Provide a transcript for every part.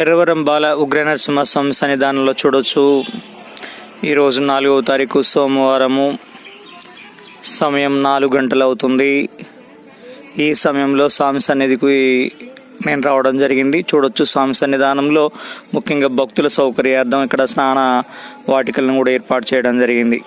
ఎర్రవరం బాల ఉగ్ర నరసింహస్వామి సన్నిధానంలో చూడొచ్చు. ఈరోజు నాలుగవ తారీఖు సోమవారము సమయం నాలుగు గంటలు అవుతుంది. ఈ సమయంలో స్వామి సన్నిధికి నేను రావడం జరిగింది. చూడొచ్చు స్వామి సన్నిధానంలో ముఖ్యంగా భక్తుల సౌకర్యార్థం ఇక్కడ స్నాన వాటికలను కూడా ఏర్పాటు చేయడం జరిగింది.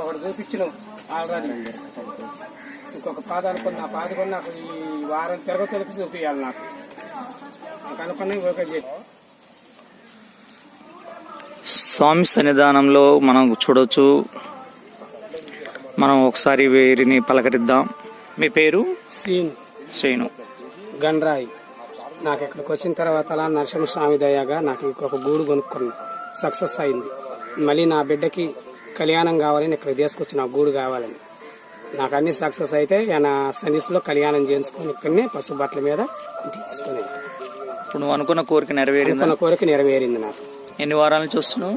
ఒకటి చూపించినావు ఆల్రెడీ. ఇంకొక పాద అనుకున్న పాద కూడా నాకు ఈ వారం తిరగతలకి చూపించాలి నాకు. నాకు అనుకున్నా ఓకే చేసి స్వామి సన్నిధానంలో మనం చూడొచ్చు. మనం ఒకసారి వీరిని పలకరిద్దాం. మీ పేరు? సీన్ శ్రీను. గండ్రాయి. నాకు ఇక్కడికి వచ్చిన తర్వాత అలా నరసింహస్వామి దయగా నాకు ఇంకొక గూడు కొనుక్కున్నా. సక్సెస్ అయింది. మళ్ళీ నా బిడ్డకి కళ్యాణం కావాలని ఇక్కడ తీసుకొచ్చి నాకు గూడు కావాలని. నాకు అన్ని సక్సెస్ అయితే నా సన్నిధిలో కళ్యాణం చేయించుకొని ఇక్కడనే పసుపు బట్టల మీద ఇంటికి తీసుకొని. ఇప్పుడు నువ్వు అనుకున్న కోరిక నెరవేరిందా? అనుకున్న కోరిక నెరవేరింది నాకు. ఎన్ని వారాల నుంచి వస్తున్నావు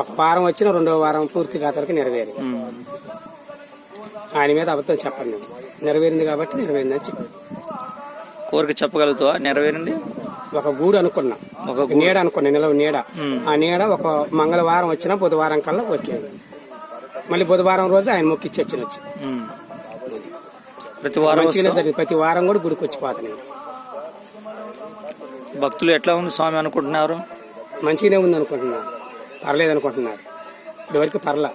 ఒక వారం వచ్చిన రెండో వారం పూర్తి కాతలకి నెరవేరింది. ఆయన మీద అబద్ధం చెప్పండి నెరవేరింది కాబట్టి నెరవేరింది అని చెప్పి కోరిక చెప్పగలుగుతావా? నెరవేరింది? ఒక గూడు అనుకున్నా. ఒక నీడ అనుకున్నా నిలవ నీడ. ఆ నీడ ఒక మంగళవారం వచ్చినా బుధవారం కల్లా ఓకే మళ్ళీ బుధవారం రోజు ఆయన మొక్కిచ్చి వచ్చిన వచ్చి. ప్రతి వారం? జరిగింది. ప్రతి వారం కూడా గుడికి వచ్చిపోతాను భక్తులు ఎట్లా ఉంది స్వామి అనుకుంటున్నారు? మంచిగానే ఉంది అనుకుంటున్నారు. పర్లేదు అనుకుంటున్నారు. ఇప్పటివరకు పర్లా.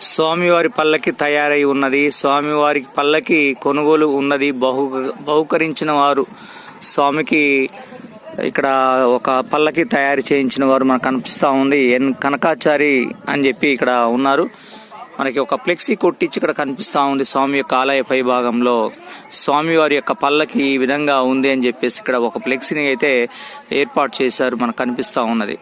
స్వామివారి పల్లకి తయారై ఉన్నది. స్వామివారి పల్లకి కొనుగోలు ఉన్నది. బహు బహుకరించిన వారు స్వామికి ఇక్కడ ఒక పల్లకి తయారు చేయించిన వారు మనకు కనిపిస్తా ఉంది. ఎన్ కనకాచారి అని చెప్పి ఇక్కడ ఉన్నారు. మనకి ఒక ఫ్లెక్సీ కొట్టించి ఇక్కడ కనిపిస్తా ఉంది స్వామి యొక్క ఆలయ పై భాగంలో స్వామివారి యొక్క పల్లకి ఈ విధంగా ఉంది అని చెప్పేసి ఇక్కడ ఒక ఫ్లెక్సీని అయితే ఏర్పాటు చేశారు. మనకు కనిపిస్తా ఉన్నది.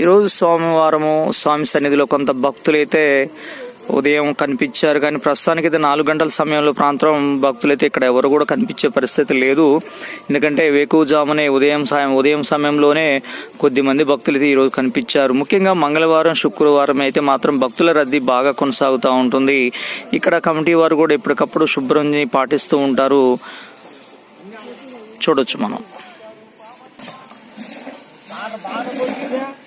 ఈరోజు సోమవారము స్వామి సన్నిధిలో కొంత భక్తులైతే ఉదయం కనిపించారు కానీ ప్రస్తుతానికి అయితే నాలుగు గంటల సమయంలో ప్రాంతం భక్తులైతే ఇక్కడ ఎవరు కూడా కనిపించే పరిస్థితి లేదు. ఎందుకంటే వేకువజామునే ఉదయం సాయం ఉదయం సమయంలోనే కొద్ది మంది భక్తులు అయితే ఈరోజు కనిపించారు. ముఖ్యంగా మంగళవారం శుక్రవారం అయితే మాత్రం భక్తుల రద్దీ బాగా కొనసాగుతూ ఉంటుంది. ఇక్కడ కమిటీ వారు కూడా ఎప్పటికప్పుడు శుభ్రం పాటిస్తూ ఉంటారు. చూడొచ్చు మనం. 啥都不去的